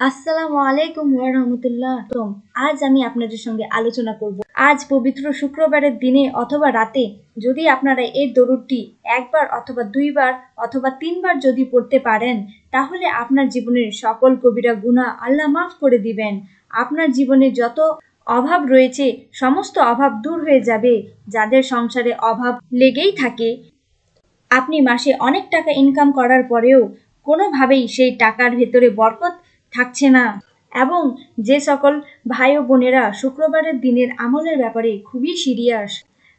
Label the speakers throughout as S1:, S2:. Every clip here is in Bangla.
S1: আসসালামু আলাইকুম রহমতুল্লাহ। আজ আমি আপনাদের সঙ্গে আলোচনা করব। আজ পবিত্র শুক্রবারের দিনে অথবা রাতে যদি আপনারা এই দরুদটি একবার অথবা দুইবার অথবা তিনবার যদি পড়তে পারেন, তাহলে আপনার জীবনের সকল কবিরা গুণা আল্লাহ মাফ করে দিবেন। আপনার জীবনে যত অভাব রয়েছে, সমস্ত অভাব দূর হয়ে যাবে। যাদের সংসারে অভাব লেগেই থাকে, আপনি মাসে অনেক টাকা ইনকাম করার পরেও কোনোভাবেই সেই টাকার ভেতরে বরকত থাকছে না। এবং যে সকল ভাই ও বোনেরা শুক্রবারের দিনের আমলের ব্যাপারে খুবই সিরিয়াস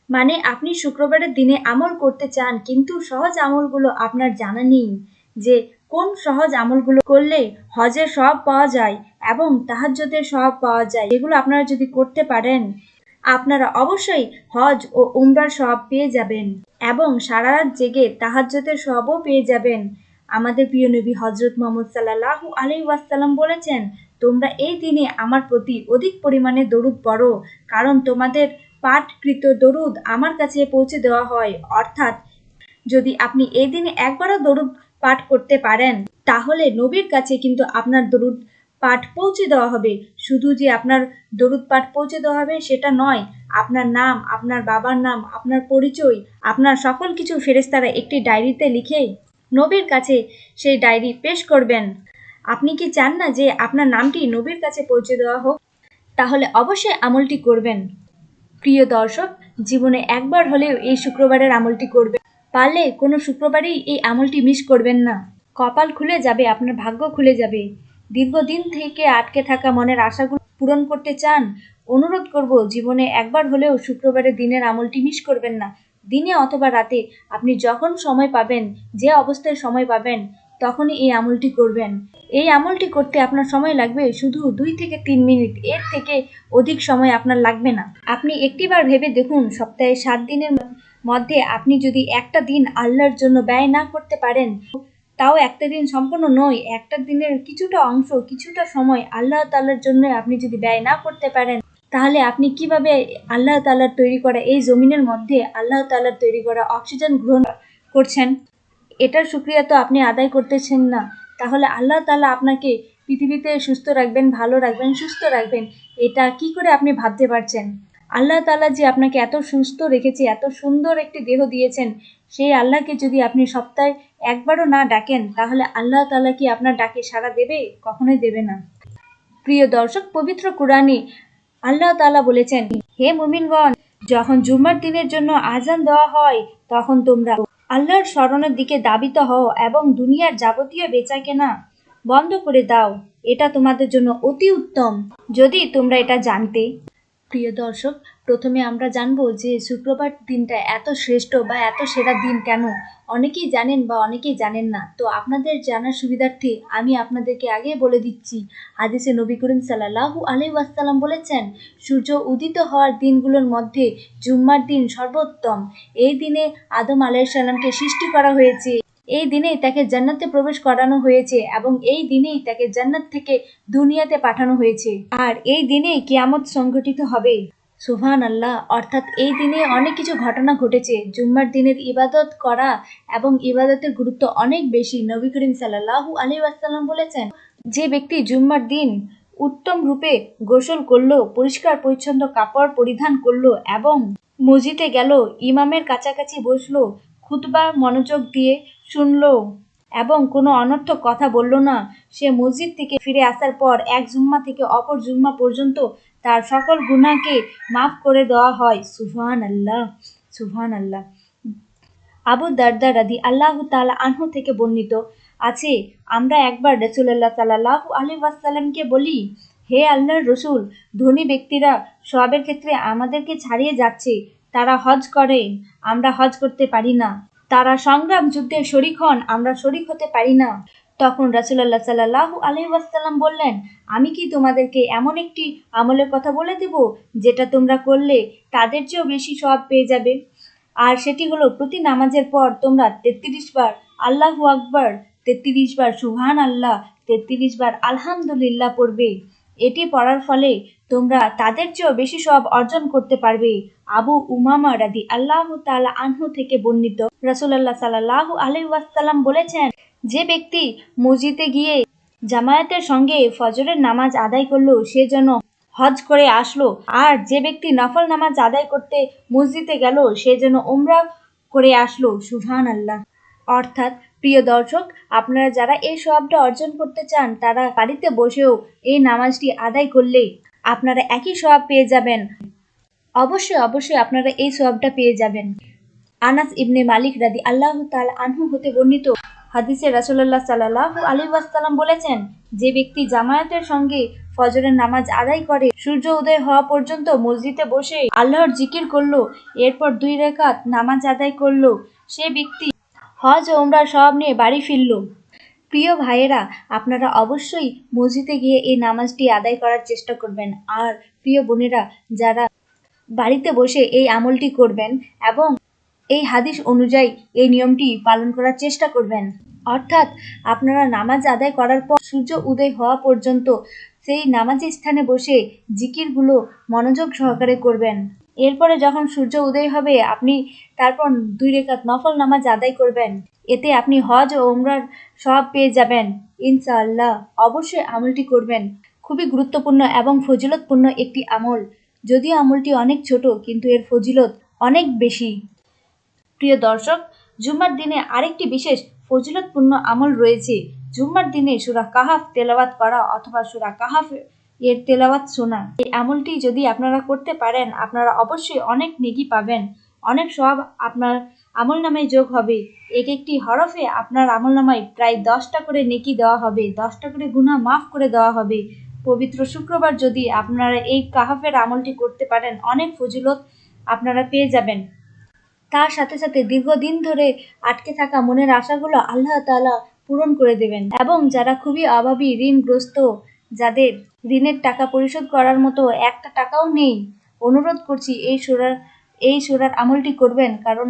S1: মানে আপনি শুক্রবারের দিনে আমল করতে চান, কিন্তু সহজ আমলগুলো আপনার জানা নেই যে কোন সহজ আমলগুলো করলে হজের সব পাওয়া যায় এবং তাহাজ্জদের সব পাওয়া যায়, এগুলো আপনারা যদি করতে পারেন, আপনারা অবশ্যই হজ ও উমরার সব পেয়ে যাবেন এবং সারা রাত জেগে তাহাজ্জতের সবও পেয়ে যাবেন। আমাদের প্রিয় নবী হজরত মোহাম্মদ সাল্লাহু আলি ওয়াসাল্লাম বলেছেন, তোমরা এই দিনে আমার প্রতি অধিক পরিমাণে দরুদ পড়ো, কারণ তোমাদের পাঠকৃত দরুদ আমার কাছে পৌঁছে দেওয়া হয়। অর্থাৎ, যদি আপনি এই দিনে একবারও দরুদ পাঠ করতে পারেন, তাহলে নবীর কাছে কিন্তু আপনার দরুদ পাঠ পৌঁছে দেওয়া হবে। শুধু যে আপনার দরুদ পাঠ পৌঁছে দেওয়া হবে সেটা নয়, আপনার নাম, আপনার বাবার নাম, আপনার পরিচয়, আপনার সকল কিছু ফেরেস্তারা একটি ডায়েরিতে লিখে নবীর কাছে সেই ডায়েরি পেশ করবেন। আপনি কি চান না যে আপনার নামটি নবীর কাছে পৌঁছে দেওয়া হোক? তাহলে অবশ্যই আমলটি করবেন। প্রিয় দর্শক, জীবনে একবার হলেও এই শুক্রবারের আমলটি করবেন। পারলে কোনো শুক্রবারেই এই আমলটি মিস করবেন না। কপাল খুলে যাবে, আপনার ভাগ্য খুলে যাবে। দীর্ঘদিন থেকে আটকে থাকা মনের আশাগুলো পূরণ করতে চান, অনুরোধ করব, জীবনে একবার হলেও শুক্রবারের দিনের আমলটি মিস করবেন না। দিনে অথবা রাতে আপনি যখন সময় পাবেন, যে অবস্থায় সময় পাবেন, তখনই এই আমলটি করবেন। এই আমলটি করতে আপনার সময় লাগবে শুধু দুই থেকে তিন মিনিট। এর থেকে অধিক সময় আপনার লাগবে না। আপনি একটিবার ভেবে দেখুন, সপ্তাহে সাত দিনের মধ্যে আপনি যদি একটা দিন আল্লাহর জন্য ব্যয় না করতে পারেন, তাও একটা দিন সম্পূর্ণ নয়, একটা দিনের কিছুটা অংশ, কিছুটা সময় আল্লাহ তাল্লার জন্য আপনি যদি ব্যয় না করতে পারেন তাহলে আপনি কীভাবে আল্লাহ তাল্লার তৈরি করা এই জমিনের মধ্যে আল্লাহ তাল্লার তৈরি করা অক্সিজেন গ্রহণ করছেন? এটার সুক্রিয়া তো আপনি আদায় করতেছেন না। তাহলে আল্লাহ তালা আপনাকে পৃথিবীতে সুস্থ রাখবেন, ভালো রাখবেন, সুস্থ রাখবেন, এটা কি করে আপনি ভাবতে পারছেন? আল্লাহ তালা যে আপনাকে এত সুস্থ রেখেছে, এত সুন্দর একটি দেহ দিয়েছেন, সেই আল্লাহকে যদি আপনি সপ্তাহে একবারও না ডাকেন, তাহলে আল্লাহ তালা কি আপনার ডাকে সাড়া দেবে? কখনোই দেবে না। প্রিয় দর্শক, পবিত্র কোরআনে আল্লাহ তালা বলেছেন, হে মুমিনগণ, যখন জুম্মার দিনের জন্য আজান দেওয়া হয়, তখন তোমরা আল্লাহর স্মরণের দিকে দাবিত হও এবং দুনিয়ার যাবতীয় বেচা কেনা বন্ধ করে দাও। এটা তোমাদের জন্য অতি উত্তম। যদি তোমরা এটা জানতে প্রিয় দর্শক, প্রথমে আমরা জানব যে শুক্রবার দিনটা এত শ্রেষ্ঠ বা এত সেরা দিন কেন? অনেকেই জানেন বা অনেকেই জানেন না। তো আপনাদের জানার সুবিধার্থে আমি আপনাদেরকে আগে বলে দিচ্ছি, হাদিসে নবী করিম সাল্লাহু আলি ওয়াসাল্লাম বলেছেন, সূর্য উদিত হওয়ার দিনগুলোর মধ্যে জুম্মার দিন সর্বোত্তম। এই দিনে আদম আলাইসাল্লামকে সৃষ্টি করা হয়েছে। এই দিনেই তাকে জান্নাতে প্রবেশ করানো হয়েছে এবং এই দিনেই তাকে জান্নাত থেকে দুনিয়াতে পাঠানো হয়েছে। আর এই দিনেই কিয়ামত সংঘটিত হবে। সুহান আল্লাহ অর্থাৎ এই দিনে অনেক কিছু ঘটনা ঘটেছে। জুম্মার দিনের ইবাদত করা এবং ইবাদতের গুরুত্ব অনেক বেশি, নবী করিম সাল্লাহু আলী আসাল্লাম বলেছেন। যে ব্যক্তি জুম্মার দিন উত্তম রূপে গোসল করল, পরিষ্কার পরিচ্ছন্ন কাপড় পরিধান করল এবং মসজিদে গেল, ইমামের কাছাকাছি বসল, খুতবা মনোযোগ দিয়ে শুনলো এবং কোনো অনর্থক কথা বলল না। সে মসজিদ থেকে ফিরে আসার পর এক জুম্মা থেকে অপর জুম্মা পর্যন্ত তার সকল গুণাকে মাফ করে দেওয়া হয়। সুফান আল্লাহ সুফান আল্লাহ আবু দারদা রাদি আল্লাহ তালা আনহু থেকে বর্ণিত আছে, আমরা একবার রসুল্লাহ সাল্লাহ আলী ওয়াসাল্লামকে বলি, হে আল্লাহর রসুল, ধনী ব্যক্তিরা সবের ক্ষেত্রে আমাদেরকে ছাড়িয়ে যাচ্ছে, তারা হজ করে আমরা হজ করতে পারি না। তারা সংগ্রাম যুদ্ধে শরিক হন, আমরা শরিক হতে পারি না। তখন রাসুল্লাহ সাল্লাহ আলি ওয়াসাল্লাম বললেন, আমি কি তোমাদেরকে এমন একটি আমলের কথা বলে দেব, যেটা তোমরা করলে তাদের চেয়েও বেশি সব পেয়ে যাবে? আর সেটি হলো, প্রতি নামাজের পর তোমরা তেত্রিশ বার আল্লাহ আকবর, তেত্রিশ বার সুহান আল্লাহ তেত্রিশ বার আলহামদুলিল্লাহ পড়বে। এটি পড়ার ফলে তোমরা তাদের চেয়েও বেশি সব অর্জন করতে পারবে। আবু উমামা রাদি আল্লাহ তালা আনহু থেকে বর্ণিত রাসুলাল্লাহ সাল্লাহ আলহি ওয়াসাল্লাম বলেছেন, যে ব্যক্তি মসজিদে গিয়ে জামায়াতের সঙ্গে ফজরের নামাজ আদায় করল, সে যেন হজ করে আসলো। আর যে ব্যক্তি নফল নামাজ আদায় করতে মসজিদে গেল, সে যেন ওমরা করে আসলো। সুহান আল্লাহ অর্থাৎ প্রিয় দর্শক, আপনারা যারা এই সবটা অর্জন করতে চান, তারা বাড়িতে বসেও এই নামাজটি আদায় করলে আপনারা একই সব পেয়ে যাবেন। অবশ্যই অবশ্যই আপনারা এই সবটা পেয়ে যাবেন। আনাস ইবনে মালিক রাদি আল্লাহ তাল আনহু হতে বর্ণিত হাদিসে রাসুল্লাহ সাল্লাহ আলী ওয়াসাল্লাম বলেছেন, যে ব্যক্তি জামায়াতের সঙ্গে ফজরের নামাজ আদায় করে, সূর্য উদয় হওয়া পর্যন্ত মসজিদে বসে আল্লাহর জিকির করল, এরপর দুই রেখাত নামাজ আদায় করল, সে ব্যক্তি হজ ওমরা সব নিয়ে বাড়ি ফিরল প্রিয় ভাইয়েরা, আপনারা অবশ্যই মসজিদে গিয়ে এই নামাজটি আদায় করার চেষ্টা করবেন। আর প্রিয় বোনেরা, যারা বাড়িতে বসে এই আমলটি করবেন এবং এই হাদিস অনুযায়ী এই নিয়মটি পালন করার চেষ্টা করবেন। অর্থাৎ আপনারা নামাজ আদায় করার পর সূর্য উদয় হওয়া পর্যন্ত সেই নামাজি স্থানে বসে জিকিরগুলো মনোযোগ সহকারে করবেন। এরপরে যখন সূর্য উদয় হবে, আপনি তারপর দুই রেখাত নফল নামাজ আদায় করবেন। এতে আপনি হজ ও ওমরার সব পেয়ে যাবেন। ইনশাআল্লাহ, অবশ্যই আমলটি করবেন। খুবই গুরুত্বপূর্ণ এবং ফজিলতপূর্ণ একটি আমল। যদিও আমলটি অনেক ছোট, কিন্তু এর ফজিলত অনেক বেশি। প্রিয় দর্শক, জুম্মার দিনে আরেকটি বিশেষ ফজিলতপূর্ণ আমল রয়েছে। জুম্মার দিনে সুরা কাহাফ তেলাওয়াত করা অথবা সুরা কাহাফ এর তেলাওয়াত শোনা। এই আমলটি যদি আপনারা করতে পারেন, আপনারা অবশ্যই অনেক নেকি পাবেন। অনেক সব আপনার আমল নামায় যোগ হবে। এক একটি হরফে আপনার আমল নামায় প্রায় দশটা করে নেকি দেওয়া হবে। দশটা করে গুণা মাফ করে দেওয়া হবে। পবিত্র শুক্রবার যদি আপনারা এই কাহাফের আমলটি করতে পারেন, অনেক ফজিলত আপনারা পেয়ে যাবেন। তার সাথে সাথে দীর্ঘদিন ধরে আটকে থাকা মনের আশাগুলো আল্লাহ তাআলা পূরণ করে দেবেন। এবং যারা খুবই অভাবী, ঋণগ্রস্ত যাদের ঋণের টাকা পরিশোধ করার মতো একটা টাকাও নেই, অনুরোধ করছি এই সুরার এই সুরার আমলটি করবেন, কারণ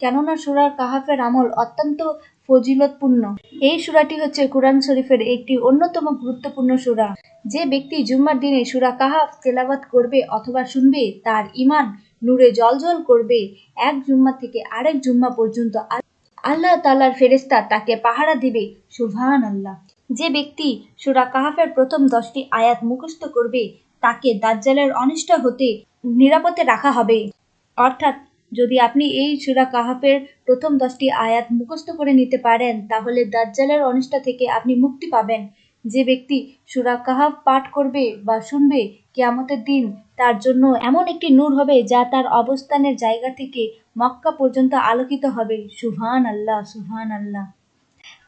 S1: কেননা সুরার কাহাফের আমল অত্যন্ত ফজিলতপূর্ণ। এই সুরাটি হচ্ছে কোরআন শরীফের একটি অন্যতম গুরুত্বপূর্ণ সুরা। যে ব্যক্তি জুম্মার দিনে সুরা কাহাফ তেলাবাত করবে অথবা শুনবে, তার ইমান নূরে জলজল করবে। এক জুম্মা থেকে আরেক জুম্মা পর্যন্ত আল্লাহ তালার ফেরেস্তা তাকে পাহারা দিবে সুভান আল্লাহ যে ব্যক্তি সুরা কাহাফের প্রথম দশটি আয়াত মুখস্থ করবে, তাকে দাজ্জালের অনিষ্ট হতে নিরাপদে রাখা হবে। অর্থাৎ, যদি আপনি এই সুরা কাহাফের প্রথম দশটি আয়াত মুখস্থ করে নিতে পারেন, তাহলে দাজ্জালের অনিষ্টা থেকে আপনি মুক্তি পাবেন। যে ব্যক্তি সুরা কাহাফ পাঠ করবে বা শুনবে, কেয়ামতের দিন তার জন্য এমন একটি নূর হবে যা তার অবস্থানের জায়গা থেকে মক্কা পর্যন্ত আলোকিত হবে। সুহান আল্লাহ সুহান আল্লাহ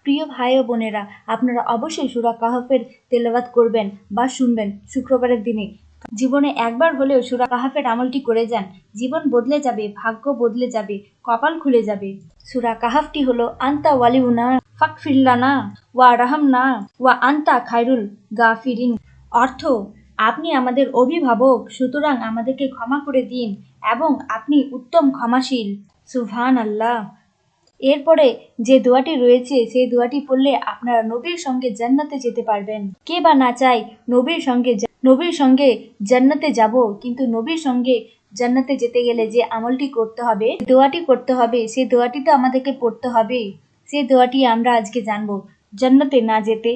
S1: প্রিয় ভাই ও বোনেরা, আপনারা অবশ্যই সুরা কাহাফের তেলাবাত করবেন বা শুনবেন শুক্রবারের দিনে। জীবনে একবার হলেও সুরা কাহাফের আমলটি করে যান। জীবন বদলে যাবে, ভাগ্য বদলে যাবে, কপাল খুলে যাবে। সুরা কাহাফটি হলো, আন্তা ওয়ালিউনা ফাকফিল্লানা ওয়া রাহামনা ওয়া আন্তা খায়রুল গাফিরিন। অর্থ, আপনি আমাদের অভিভাবক, সুতরাং আমাদেরকে ক্ষমা করে দিন এবং আপনি উত্তম ক্ষমাশীল। সুভান আল্লাহ এরপরে যে দোয়াটি রয়েছে, সেই দোয়াটি পড়লে আপনারা নবীর সঙ্গে জান্নাতে যেতে পারবেন। কে বা না চাই নবীর সঙ্গে নবীর সঙ্গে জান্নাতে যাব, কিন্তু নবীর সঙ্গে জান্নাতে যেতে গেলে যে আমলটি করতে হবে দোয়াটি করতে হবে সেই দোয়াটি তো আমাদেরকে পড়তে হবে। সেই দোয়াটি আমরা আজকে জানব, জান্নাতে না যেতে।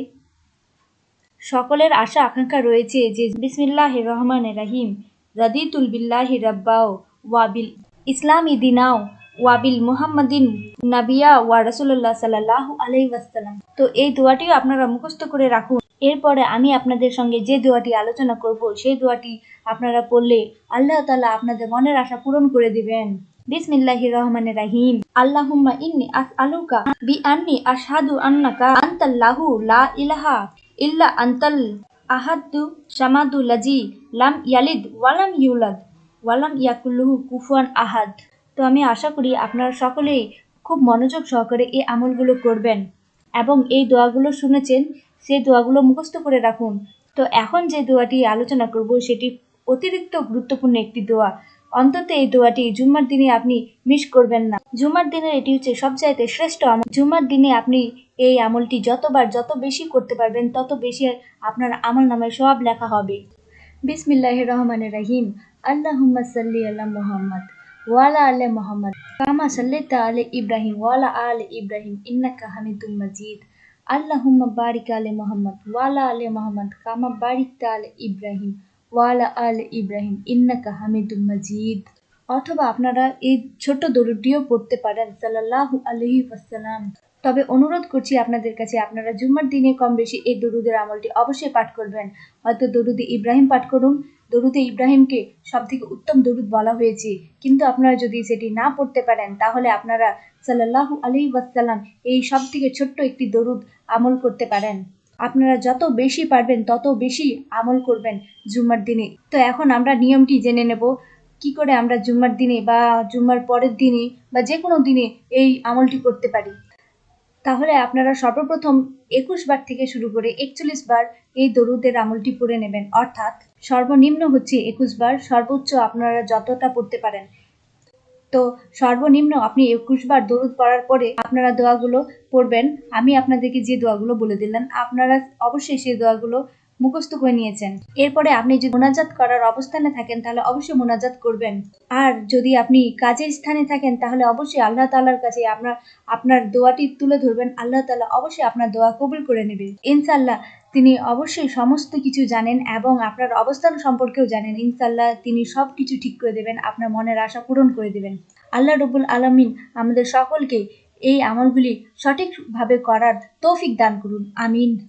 S1: সকলের আশা, আকাঙ্ক্ষা রয়েছে যে বিসমিল্লাহ রহমান রাহিম, রদিতুল বিল্লাহি রব্বাও ওয়াবিল ইসলাম ইদিনাও ওয়াবিল মুহাম্মাদিন নাবিয়া ওয়া রসুল্লাহ সাল্লাহ আলাই ওয়াসাল্লাম। তো এই দোয়াটিও আপনারা মুখস্থ করে রাখুন। এরপরে আমি আপনাদের সঙ্গে যে দোয়াটি আলোচনা করব, সেই দোয়াটি আপনারা পড়লে আল্লাহ তালা আপনাদের মনের আশা পূরণ করে দিবেন। বিসমিল্লাহি রহমানের রাহিম। আল্লাহুম্মা ইন্নি আস আলুকা বি আন্নি আশহাদু আন্নাকা আনতাল্লাহু লা ইলাহা ইল্লা আনতাল আহাদু সামাদু লাজি লাম ইয়ালিদ ওয়ালাম ইউলাদ ওয়ালাম ইয়াকুল্লুহু কুফুয়ান আহাদ। তো আমি আশা করি আপনারা সকলেই খুব মনোযোগ সহকারে এই আমলগুলো করবেন এবং এই দোয়াগুলো শুনেছেন, সেই দোয়াগুলো মুখস্থ করে রাখুন। তো এখন যে দোয়াটি আলোচনা করব, সেটি অতিরিক্ত গুরুত্বপূর্ণ একটি দোয়া। অন্তত এই দোয়াটি জুম্মার দিনে আপনি মিস করবেন না। জুম্মার দিনের এটি হচ্ছে সবচাইতে শ্রেষ্ঠ আমল। জুম্মার দিনে আপনি এই আমলটি যতবার, যত বেশি করতে পারবেন, তত বেশি আপনার আমল নামায় সব লেখা হবে। বিসমিল্লাহ রহমান রাহিম। আল্লাহ সাল্লি আল্লাহ মোহাম্মদ। ওয়ালা আলে মোহাম্মদ কামা সাল্লিতা আলে ইব্রাহিম ওয়ালা আলে ইব্রাহিম ইন্নাকা হামিদুম মজিদ আল্লাহুম্মা বারিক আলে মোহাম্মদ ওয়ালা আলে মোহাম্মদ কামা বারিক আলে ইব্রাহিম ওয়ালা আলে ইব্রাহিম ইন্নাকা হামিদুম মাজিদ অথবা আপনারা এই ছোট্ট দরুদটিও পড়তে পারেন, সাল্লাল্লাহু আলাইহি ওয়াসাল্লাম। তবে অনুরোধ করছি আপনাদের কাছে, আপনারা জুম্মার দিনে কম বেশি এই দরুদের আমলটি অবশ্যই পাঠ করবেন। হয়তো দরুদে ইব্রাহিম পাঠ করুন দরুদে ইব্রাহিমকে সব থেকে উত্তম দরুদ বলা হয়েছে। কিন্তু আপনারা যদি সেটি না পড়তে পারেন, তাহলে আপনারা সাল্লাল্লাহু আলাইহি ওয়াসাল্লাম এই সব থেকে ছোট্ট একটি দরুদ আমল করতে পারেন। আপনারা যত বেশি পারবেন, তত বেশি আমল করবেন জুম্মার দিনে। তো এখন আমরা নিয়মটি জেনে নেব। কি করে আমরা জুম্মার দিনে বা জুম্মার পরের দিনে বা যে কোনো দিনে এই আমলটি করতে পারি? তাহলে আপনারা সর্বপ্রথম একুশ বার থেকে শুরু করে একচল্লিশ বার এই দরুদের আমলটি পড়ে নেবেন। অর্থাৎ সর্বনিম্ন হচ্ছে একুশ বার, সর্বোচ্চ আপনারা যতটা পড়তে পারেন। তো সর্বনিম্ন আপনি একুশ বার দরুদ পড়ার পরে আপনারা দোয়াগুলো পড়বেন। আমি আপনাদেরকে যে দোয়াগুলো বলে দিলাম, আপনারা অবশ্যই সেই দোয়াগুলো মুখস্থ করে নিয়েছেন। এরপরে আপনি যদি মোনাজাত করার অবস্থানে থাকেন, তাহলে অবশ্যই মোনাজাত করবেন। আর যদি আপনি কাজের স্থানে থাকেন, তাহলে অবশ্যই আল্লাহ তাআলার কাছে আপনার আপনার দোয়াটি তুলে ধরবেন। আল্লাহ তাআলা অবশ্যই আপনার দোয়া কবুল করে নেবে। ইনশাল্লাহ তিনি অবশ্যই সমস্ত কিছু জানেন এবং আপনার অবস্থান সম্পর্কেও জানেন। ইনশাল্লাহ তিনি সব কিছু ঠিক করে দেবেন, আপনার মনের আশা পূরণ করে দেবেন। আল্লাহ রবুল আলমিন আমাদের সকলকে এই আমলগুলি সঠিকভাবে করার তৌফিক দান করুন। আমিন।